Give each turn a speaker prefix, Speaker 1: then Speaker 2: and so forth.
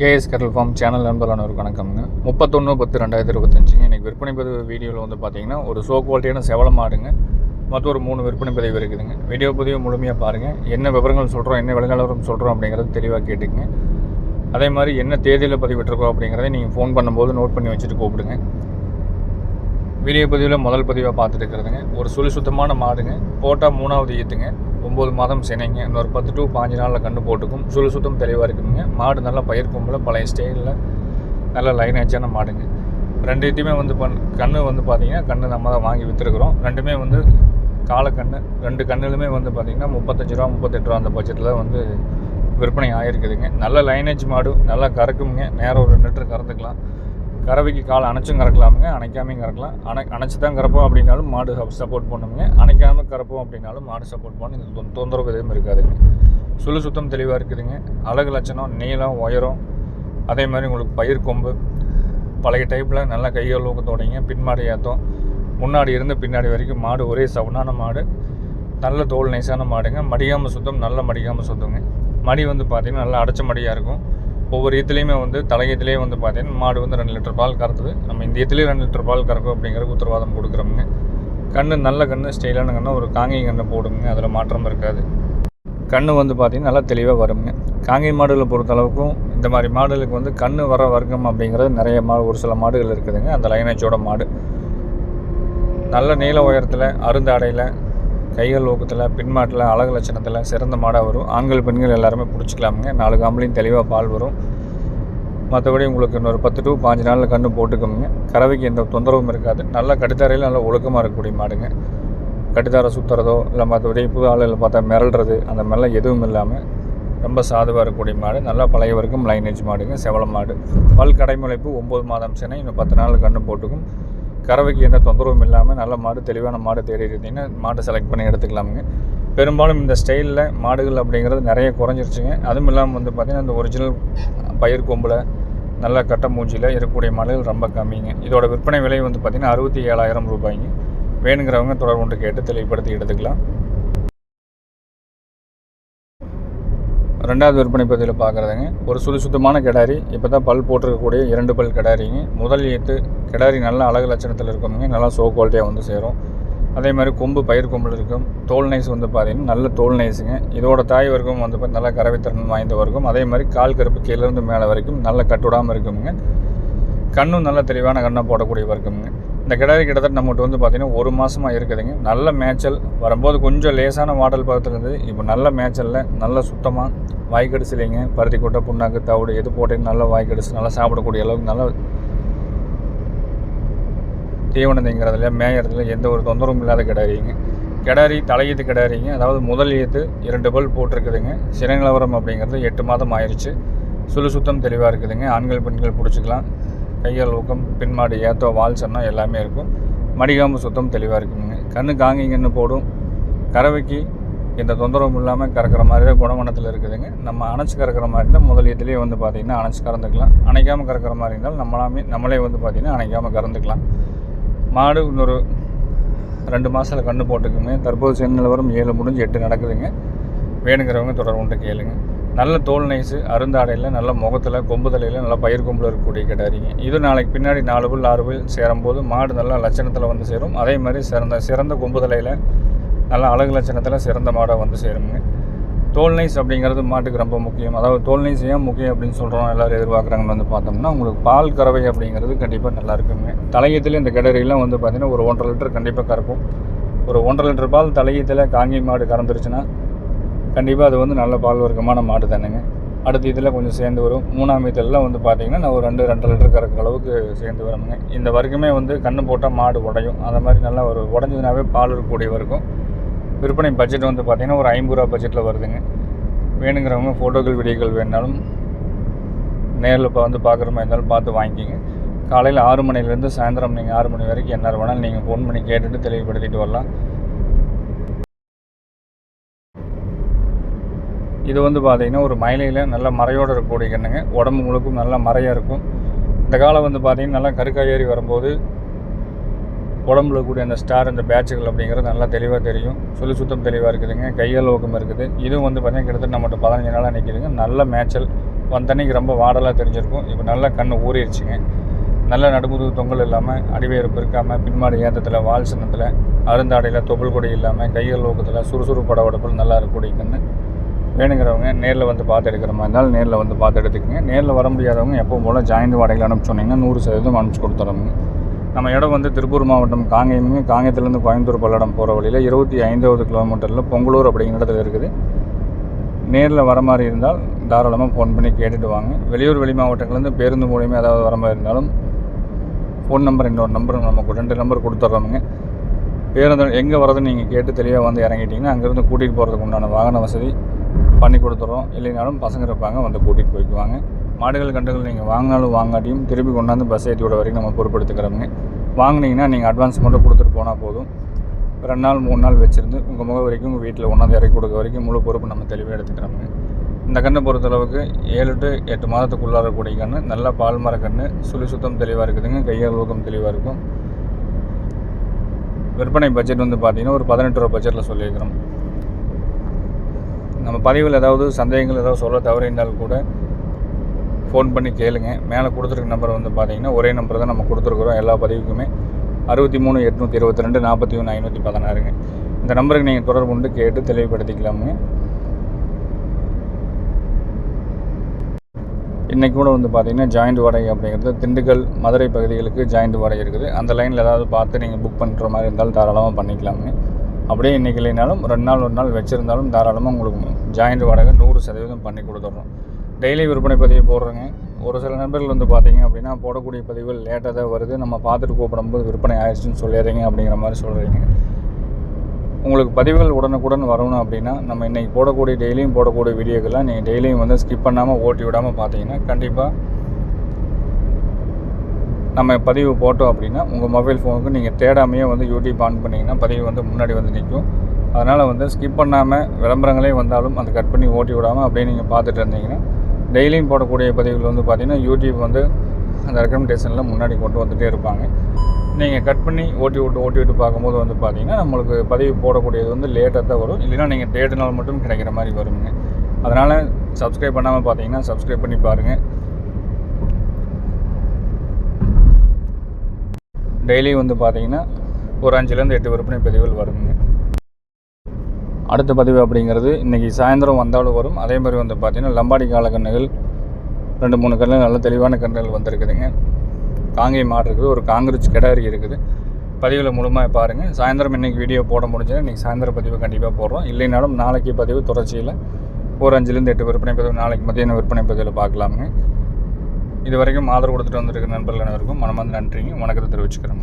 Speaker 1: KS கட்டல் form channel நண்பர்களான ஒரு வணக்கம்ங்க. முப்பத்தொன்று பத்து ரெண்டாயிரத்தி இருபத்தஞ்சுங்க இன்றைக்கி விற்பனை பதிவு வீடியோவில் வந்து பார்த்தீங்கன்னா ஒரு சோ குவாலிட்டியான செவல மாடுங்க. மொத்தம் ஒரு மூணு விற்பனை பதிவு இருக்குதுங்க. வீடியோ பதிவு முழுமையாக பாருங்கள் என்ன விவரங்கள் சொல்கிறோம் என்ன விலங்காளரும் சொல்கிறோம் அப்படிங்கிறது தெளிவாக கேட்டுக்குங்க. அதே மாதிரி என்ன தேதியில் பதிவிட்டிருக்கோம் அப்படிங்கிறத நீங்கள் ஃபோன் பண்ணும்போது நோட் பண்ணி வச்சுட்டு கூப்பிடுங்க. வீடியோ பதிவில் முதல் பதிவாக பார்த்துட்டு இருக்கிறதுங்க ஒரு சுழி சுத்தமான மாடுங்க. போட்டால் மூணாவது ஈத்துங்க. ஒம்பது மாதம் சினைங்க. இன்னொரு பத்து டு பாஞ்சு நாளில் கண்டு போட்டுக்கும். சுழி சுத்தம் தெளிவாக இருக்குதுங்க மாடு நல்லா பயிர் கும்பல பழைய ஸ்டைலில் நல்லா லைனேஜான மாடுங்க. ரெண்டு இதுவுமே வந்து பண் கன்று வந்து பார்த்தீங்கன்னா கன்று நம்ம தான் வாங்கி விற்றுருக்குறோம் ரெண்டுமே வந்து காலக்கண்ணு ரெண்டு கண்ணுலுமே வந்து பார்த்திங்கன்னா முப்பத்தஞ்சு ரூபா முப்பத்தெட்டு ரூபா அந்த பட்ஜெட்டில் வந்து விற்பனை ஆகிருக்குதுங்க நல்ல லைனேஜ் மாடு. நல்லா கறக்குங்க. நேரம் ஒரு ரெண்டு லிட்டர் கறந்துக்கலாம். கறவைக்கு கால் அணைச்சும் கறக்கலாமுங்க. அணைக்காமையும் கறக்கலாம். அணை அணைச்சி தான் கறப்போம் அப்படின்னாலும் மாடு சப்போர்ட் பண்ணுங்க. அணைக்காமல் கறப்போம் அப்படின்னாலும் மாடு சப்போர்ட் பண்ணி. இந்த தொந்தரவு எதுவும் இருக்காதுங்க. சுழு சுத்தம் தெளிவாக இருக்குதுங்க. அழகு லட்சணம் நீளம் உயரம் அதே மாதிரி உங்களுக்கு பயிர் கொம்பு. பழைய டைப்பில் நல்லா கைகள் ஊக்கத்தோடைங்க பின்மாடி ஏற்றம் முன்னாடி இருந்து பின்னாடி வரைக்கும் மாடு ஒரே சவுனான மாடு. நல்ல தோல் நைஸான மாடுங்க. மடியாமல் சுத்தம் நல்ல மடியாமல் சுத்தங்க மடி வந்து பார்த்திங்கன்னா நல்லா அடைச்ச மடியாக இருக்கும். ஒவ்வொரு ஈத்துலேயுமே வந்து தலையத்துலேயே வந்து பார்த்தீங்கன்னா மாடு வந்து ரெண்டு லிட்டர் பால் கறக்குது. நம்ம இந்த ஈத்துலேயே ரெண்டு லிட்டர் பால் கறக்கும் அப்படிங்கிற உத்தரவாதம் கொடுக்குறோமுங்க. கண்ணு நல்ல கண்ணு ஸ்டைலான கண்ணு ஒரு காங்கை கண்ணை போடுங்க அதில் மாற்றம் இருக்காது. கண்ணு வந்து பார்த்திங்கன்னா நல்லா தெளிவாக வருங்க. காங்கை மாடுகளை பொறுத்தளவுக்கும் இந்த மாதிரி மாடுகளுக்கு வந்து கண்ணு வர வர்க்கம் அப்படிங்கிறது நிறைய மாடு ஒரு சில மாடுகள் இருக்குதுங்க. அந்த லைனேஜோட மாடு. நல்ல நீள உயரத்தில் அருந்தாடையில் கைகள் ஊக்கத்தில் பின்மாட்டில் அழகு லட்சணத்தில் சிறந்த மாடாக வரும். ஆண்கள் பெண்கள் எல்லாருமே பிடிச்சிக்கலாமுங்க. நாலு காம்பளையும் தெளிவாக பால் வரும். மற்றபடி உங்களுக்கு இன்னொரு பத்து டு பாஞ்சு நாளில் கன்று போட்டுக்கோங்க. கறவைக்கு எந்த தொந்தரவும் இருக்காது. நல்ல கடித்தாரையில் நல்லா ஒழுக்கமாக இருக்கக்கூடிய மாடுங்க. கட்டுத்தாரை சுற்றுறதோ இல்லை மற்றபடி புது ஆளுகள் பார்த்தா மிரள்றது அந்த மாதிரிலாம் எதுவும் இல்லாமல் ரொம்ப சாதுவாக இருக்கக்கூடிய மாடு. நல்லா பழைய வரைக்கும் லைனேஜ் மாடுங்க. செவல மாடு. பல் கடைமுளைப்பு ஒம்பது மாதம் சினை இன்னும் பத்து நாள் கன்று போட்டுக்கும். கறவைக்கு எந்த தொந்தரவும் இல்லாமல் நல்ல மாடு தெளிவான மாடு தேடி இருந்தீங்கன்னா மாட்டை செலக்ட் பண்ணி எடுத்துக்கலாமுங்க. பெரும்பாலும் இந்த ஸ்டைலில் மாடுகள் அப்படிங்கிறது நிறைய குறைஞ்சிருச்சுங்க. அதுவும் இல்லாமல் வந்து பார்த்திங்கன்னா இந்த ஒரிஜினல் பயிர் கொம்பில் நல்ல கட்ட மூஞ்சியில் இருக்கக்கூடிய மாடுகள் ரொம்ப கம்மிங்க. இதோட விற்பனை விலை வந்து பார்த்திங்கன்னா அறுபத்தி ஏழாயிரம் ரூபாய்ங்க. வேணுங்கிறவங்க தொடர்பு கொண்டு கேட்டு தெளிவுபடுத்தி எடுத்துக்கலாம். ரெண்டாவது விற்பனை பதிவில் பார்க்குறதுங்க. ஒரு சுறுசுத்தமான கிடாரி இப்போ தான் பல் போட்டிருக்கக்கூடிய இரண்டு பல் கிடாரிங்க. முதல் ஏற்று கிடாரி நல்ல அழகு லட்சணத்தில் இருக்குங்க. நல்லா சோ குவாலிட்டியாக வந்து சேரும். அதே மாதிரி கொம்பு பயிர் கொம்பில் இருக்கும். தோல் நைஸ் வந்து பார்த்தீங்கன்னா நல்ல தோல் நைஸுங்க. இதோட தாய் வர்க்கம் வந்து பார்த்து நல்ல கறவைத்திறன் வாய்ந்த வர்க்கம். அதே மாதிரி கால் கருப்பு கீழேருந்து மேலே வரைக்கும் நல்ல கட்டுடாமல் இருக்குங்க. கண்ணும் நல்ல தெளிவான கண்ணை போடக்கூடிய வர்க்கமுங்க. இந்த கிடாரி கிட்டத்தட்ட நம்மகிட்ட வந்து பார்த்திங்கன்னா ஒரு மாதமாக இருக்குதுங்க. நல்ல மேய்ச்சல். வரும்போது கொஞ்சம் லேசான வாடல் பார்த்துருந்தது இப்போ நல்ல மேய்ச்சலில் நல்ல சுத்தமாக வாய்க்கடிசிலைங்க. பருத்தி கொட்டை புண்ணாக்கு தவிடு எது போட்டேன்னு நல்லா வாய்க்கடிச்சு நல்லா சாப்பிடக்கூடிய அளவுக்கு நல்லா தீவனம் திங்கிறதுல மேயறதுல எந்த ஒரு தொந்தரவும் இல்லாத கிடாரிங்க. கிடாரி தலையீத்து கிடாரிங்க. அதாவது முதல் ஈத்து இரண்டு பல் போட்டிருக்குதுங்க. சிறநிலவரம் அப்படிங்கிறது எட்டு மாதம் ஆயிடுச்சு சுழு சுத்தம் தெளிவாக இருக்குதுங்க. ஆண்கள் பெண்கள் பிடிச்சிக்கலாம். கையால் ஊக்கம் பின்மாடு ஏத்தோ வால் சன்னம் எல்லாமே இருக்கும். மடிகாம்பு சுத்தம் தெளிவாக இருக்குங்க கண்ணு காங்கிங்கன்னு போடும். கறவைக்கு எந்த தொந்தரவும் இல்லாமல் கறக்கிற மாதிரி தான் குணமனத்தில் இருக்குதுங்க. நம்ம அணைச்சி கறக்கிற மாதிரி தான் முதலியத்துலேயே வந்து பார்த்திங்கன்னா அணைச்சி கறந்துக்கலாம். அணைக்காமல் கறக்கிற மாதிரி இருந்தால் நம்மளாமே நம்மளே வந்து பார்த்திங்கன்னா அணைக்காமல் கறந்துக்கலாம். மாடு இன்னொரு ரெண்டு மாதத்தில் கண்ணு போட்டுக்குங்க. தற்போது சென் நிலவரம் ஏழு முடிஞ்சு எட்டு நடக்குதுங்க. வேணுங்கிறவங்க தொடர்புன்ட்டு கேளுங்க. நல்ல தோல் நைஸு அருந்தாடையில் நல்ல முகத்தில் கொம்பு தலையில் நல்ல பயிர் கொம்பில் இருக்கக்கூடிய கிடாரிங்க. இது நாளைக்கு பின்னாடி நாலு புல் ஆறு புல் சேரும்போது மாடு நல்லா லட்சணத்தில் வந்து சேரும். அதே மாதிரி சிறந்த சிறந்த கொம்பு தலையில் நல்ல அழகு லட்சணத்தில் சிறந்த மாடாக வந்து சேருங்க. தோல் நைஸ் அப்படிங்கிறது மாட்டுக்கு ரொம்ப முக்கியம். அதாவது தோல் நைஸ் ஏன் முக்கியம் அப்படின்னு சொல்கிறோம் எல்லோரும் எதிர்பார்க்குறாங்கன்னு வந்து பார்த்தோம்னா உங்களுக்கு பால் கறவை அப்படிங்கிறது கண்டிப்பாக நல்லா இருக்குங்க. தலையத்தில் இந்த கிடறிலாம் வந்து பார்த்திங்கன்னா ஒரு ஒன்றரை லிட்டர் கண்டிப்பாக கறக்கும். ஒரு ஒன்றரை லிட்டர் பால் தலையத்தில் காங்கி மாடு கறந்துருச்சுன்னா கண்டிப்பாக அது வந்து நல்ல பால் வர்க்கமான மாடு தானுங்க. அடுத்த இதில் கொஞ்சம் சேர்ந்து வரும். மூணாம் இதெல்லாம் வந்து பார்த்திங்கன்னா நான் ஒரு ரெண்டு ரெண்டு லிட்டர் கறக்கிற அளவுக்கு சேர்ந்து வருங்க இந்த வர்க்கமே வந்து கண்ணு போட்டால் மாடு உடையும். அந்த மாதிரி நல்லா ஒரு உடஞ்சதுனாவே பால் இருக்கக்கூடிய வரைக்கும். விற்பனை பட்ஜெட் வந்து பார்த்திங்கன்னா ஒரு ஐம்பது ரூபா பட்ஜெட்டில் வருதுங்க. வேணுங்கிறவங்க ஃபோட்டோக்கள் வீடியோக்கள் வேணாலும் நேரில் இப்போ வந்து பார்க்குற மாதிரி இருந்தாலும் பார்த்து வாங்கிக்கிங்க. காலையில் ஆறு மணிலேருந்து சாயந்தரம் நீங்கள் ஆறு மணி வரைக்கும் என்ன வேணாலும் நீங்கள் ஃபோன் பண்ணி கேட்டுட்டு தெளிவுபடுத்திட்டு வரலாம். இது வந்து பார்த்தீங்கன்னா ஒரு மயிலையில் நல்ல மறையோடு இருக்கக்கூடிய கண்ணுங்க. உடம்பு முழுக்கும் நல்ல மறையாக இருக்கும். இந்த காலம் வந்து பார்த்திங்கன்னா நல்லா கருக்காய் ஏறி வரும்போது உடம்புல கூடிய அந்த ஸ்டார் அந்த பேட்சுகள் அப்படிங்கிறது நல்லா தெளிவாக தெரியும். சொல்லி சுத்தம் தெளிவாக இருக்குதுங்க. கையால் ஊக்கம் இருக்குது. இதுவும் வந்து பார்த்தீங்கன்னா கிட்டத்தட்ட நம்மகிட்ட பதினஞ்சு நாளாக நிற்கிதுங்க நல்ல மேய்ச்சல். வந்தன்னைக்கு ரொம்ப வாடலாக தெரிஞ்சிருக்கும். இப்போ நல்லா கண் ஊறிடுச்சுங்க. நல்ல நடுமுதுகு தொங்கல் இல்லாமல் அடிவேறுப்பு இருக்காமல் பின்மாடி ஏந்தத்தில் வால் சின்னத்தில் அருந்தாடையில் தொப்புள் கொடி இல்லாமல் கைகள் ஊக்கத்தில் சுறுசுறு படவடப்பில் நல்லா இருக்கக்கூடிய கன்று வேணுங்கிறவங்க நேரில் வந்து பார்த்து எடுக்கிற மாதிரி இருந்தாலும் நேரில் வந்து பார்த்து எடுத்துக்கோங்க நேரில் வர முடியாதவங்க எப்போவும் போல் ஜாயிண்ட் வாடகையில் அனுப்பிச்சு சொன்னீங்கன்னா நூறு சதவீதம் அனுப்பிச்சு கொடுத்துறோங்க நம்ம இடம் வந்து திருப்பூர் மாவட்டம் காங்கேயமுங்க காங்கேயத்துலேருந்து கோயம்புத்தூர் பல்லடம் போகிற வழியில் இருபத்தி ஐந்தாவது கிலோமீட்டரில் பொங்கலூர் அப்படிங்கிற இடத்துல இருக்குது. நேரில் வர மாதிரி இருந்தால் தாராளமாக ஃபோன் பண்ணி கேட்டுட்டு வாங்க. வெளியூர் வெளி மாவட்டங்கள்லேருந்து பேருந்து மூலியமாக ஏதாவது வர மாதிரி இருந்தாலும் ஃபோன் நம்பர் இன்னொரு நம்பர் நமக்கு ரெண்டு நம்பர் கொடுத்துட்றோமுங்க பேருந்து எங்கே வரதுன்னு நீங்கள் கேட்டு தெளிவாக வந்து இறங்கிட்டிங்கன்னா அங்கேருந்து கூட்டிகிட்டு போகிறதுக்கு உண்டான வாகன வசதி பண்ணி கொடுத்துறோம். இல்லைனாலும் பசங்க இருப்பாங்க வந்து கூட்டிகிட்டு போய்க்குவாங்க மாடுகள் கண்டுகள் நீங்கள் வாங்கினாலும் வாங்காட்டியும் திருப்பி கொண்டாந்து பஸ் ஏற்றி விட வரைக்கும் நம்ம பொறுப்பெடுத்துக்கிறோமுங்க வாங்கினீங்கன்னா நீங்கள் அட்வான்ஸ் மட்டும் கொடுத்துட்டு போனால் போதும். ரெண்டு நாள் மூணு நாள் வச்சுருந்து உங்கள் முக வரைக்கும் உங்கள் வீட்டில் ஒன்றாந்து இறக்கி கொடுக்க வரைக்கும் முழு பொறுப்பு நம்ம தெளிவாக எடுத்துக்கிறோங்க இந்த கண்ணை பொறுத்தளவுக்கு ஏழு டு எட்டு மாதத்துக்குள்ளார கூடிய கன்று நல்லா பால் மர கன்று சுழி சுத்தம் தெளிவாக இருக்குதுங்க. கையால் ஊக்கம் தெளிவாக இருக்கும். விற்பனை பட்ஜெட் வந்து பார்த்திங்கன்னா ஒரு பதினெட்டு ரூபா பட்ஜெட்டில் சொல்லியிருக்கிறோம். நம்ம பதிவில் ஏதாவது சந்தேகங்கள் ஏதாவது சொல்ல தவறியிருந்தால் கூட ஃபோன் பண்ணி கேளுங்க. மேலே கொடுத்துருக்க நம்பர் வந்து பார்த்தீங்கன்னா ஒரே நம்பர் தான் நம்ம கொடுத்துருக்குறோம் எல்லா பதிவுக்குமே. அறுபத்தி மூணு எட்நூற்றி இருபத்தி ரெண்டு நாற்பத்தி ஒன்று ஐநூற்றி பதினாறுங்க. இந்த நம்பருக்கு நீங்கள் தொடர்பு கொண்டு கேட்டு தெளிவுபடுத்திக்கலாமுங்க. இன்றைக்கி கூட வந்து பார்த்தீங்கன்னா ஜாயிண்ட் வாடகை அப்படிங்கிறது திண்டுக்கல் மதுரை பகுதிகளுக்கு ஜாயிண்ட் வாடகை இருக்குது. அந்த லைனில் ஏதாவது பார்த்து நீங்கள் புக் பண்ணுற மாதிரி இருந்தாலும் தாராளமாக பண்ணிக்கலாமுங்க. அப்படியே இன்றைக்கி இல்லைனாலும் ரெண்டு நாள் ஒரு நாள் வச்சுருந்தாலும் தாராளமாக உங்களுக்கு ஜாயிண்ட் வாடகை நூறு சதவீதம் பண்ணி கொடுத்துட்றோம் டெய்லி விற்பனை பதிவு போடுறோங்க. ஒரு சில நண்பர்கள் வந்து பார்த்தீங்க அப்படின்னா போடக்கூடிய பதிவுகள் லேட்டாக தான் வருது. நம்ம பார்த்துட்டு கூப்பிடும்போது விற்பனை ஆயிடுச்சுன்னு சொல்லிடுறீங்க அப்படிங்கிற மாதிரி சொல்கிறீங்க உங்களுக்கு பதிவுகள் உடனுக்குடன் வரணும் அப்படின்னா நம்ம இன்றைக்கி போடக்கூடிய டெய்லியும் போடக்கூடிய வீடியோக்கெல்லாம் நீங்கள் டெய்லியும் வந்து ஸ்கிப் பண்ணாமல் ஓட்டி விடாமல் பார்த்தீங்கன்னா கண்டிப்பாக நம்ம பதிவு போட்டோம் அப்படின்னா உங்கள் மொபைல் ஃபோனுக்கு நீங்கள் தேடாமையே வந்து யூடியூப் ஆன் பண்ணிங்கன்னா பதிவு வந்து முன்னாடி வந்து நிற்கும் அதனால் வந்து ஸ்கிப் பண்ணாமல் விளம்பரங்களே வந்தாலும் அந்த கட் பண்ணி ஓட்டி விடாமல் அப்படியே நீங்கள் பார்த்துட்டு இருந்தீங்கன்னா டெய்லியும் போடக்கூடிய பதிவுகள் வந்து பார்த்திங்கன்னா யூடியூப் வந்து அந்த ரெக்கமெண்டேஷனில் முன்னாடி கொண்டு வந்துகிட்டே இருப்பாங்க. நீங்கள் கட் பண்ணி ஓட்டி விட்டு ஓட்டி விட்டு பார்க்கும்போது வந்து பார்த்தீங்கன்னா நம்மளுக்கு பதிவு போடக்கூடியது வந்து லேட்டாக தான் வரும். இல்லைன்னா நீங்கள் தேடினால் மட்டும் கிடைக்கிற மாதிரி வருங்க. அதனால் சப்ஸ்கிரைப் பண்ணாமல் பார்த்தீங்கன்னா சப்ஸ்கிரைப் பண்ணி பாருங்கள் டெய்லி வந்து பார்த்தீங்கன்னா ஒரு அஞ்சுலேருந்து எட்டு விற்பனை பதிவுகள் வருங்க. அடுத்த பதிவு அப்படிங்கிறது இன்றைக்கி சாயந்தரம் வந்தாலும் வரும். அதே மாதிரி வந்து பார்த்திங்கன்னா லம்பாடி காலக்கண்ணுகள் ரெண்டு மூணு கண்ணுகள் நல்ல தெளிவான கண்ணுகள் வந்திருக்குதுங்க. காங்கை மாடு இருக்குது ஒரு காங்கிரஸ் கிடாரி இருக்குது. பதிவில் முழுமையாக பாருங்கள் சாயந்தரம் இன்றைக்கி வீடியோ போட முடிஞ்சுன்னா இன்றைக்கி சாயந்தரம் பதிவு கண்டிப்பாக போடுறோம். இல்லைனாலும் நாளைக்கு பதிவு தொடர்ச்சியில் ஒரு அஞ்சுலேருந்து எட்டு விற்பனை பதிவு நாளைக்கு மத்தியான விற்பனை பதிவில் பார்க்கலாமுங்க. இது வரைக்கும் ஆதரவு கொடுத்துட்டு வந்துருக்க நண்பர்கள் அனைவருக்கும் மனமார்ந்த நன்றிங்க. வணக்கத்தை தெரிவிச்சுக்கிறோம்